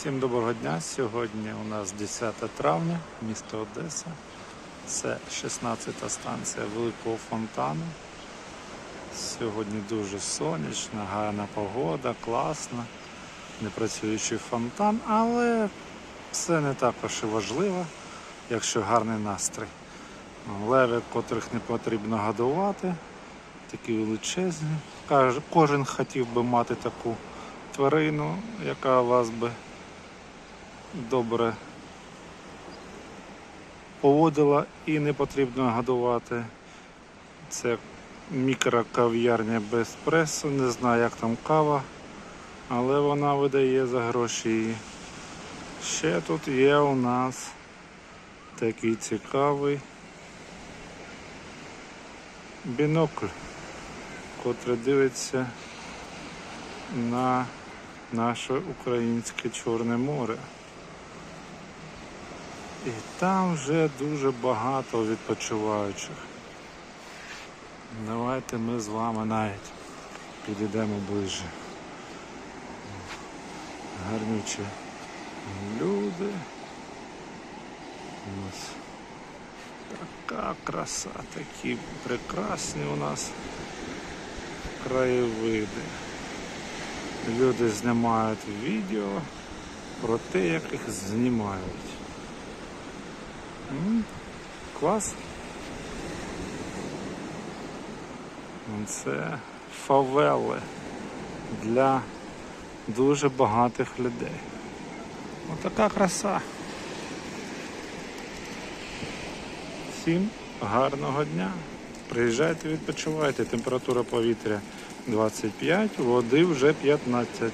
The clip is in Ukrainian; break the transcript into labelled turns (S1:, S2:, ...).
S1: Всім доброго дня. Сьогодні у нас 10 травня, місто Одеса. Це 16-та станція Великого фонтану. Сьогодні дуже сонячна, гарна погода, класна, непрацюючий фонтан, але це не також і важливо, якщо гарний настрій. Леви, котрих не потрібно годувати, такі величезні. Кожен хотів би мати таку тварину, яка вас би добре поводила і не потрібно годувати. Це мікрокав'ярня без пресу, не знаю, як там кава, але вона видає за гроші. І ще тут є у нас такий цікавий бінокль, котрий дивиться на наше українське Чорне море. І там вже дуже багато відпочиваючих. Давайте ми з вами навіть підійдемо ближче. Гарнючі люди. Ось така краса, такі прекрасні у нас краєвиди. Люди знімають відео про те, як їх знімають. М, Клас. Це фавели для дуже багатих людей. Отака краса. Всім гарного дня. Приїжджайте, відпочивайте. Температура повітря 25, води вже 15.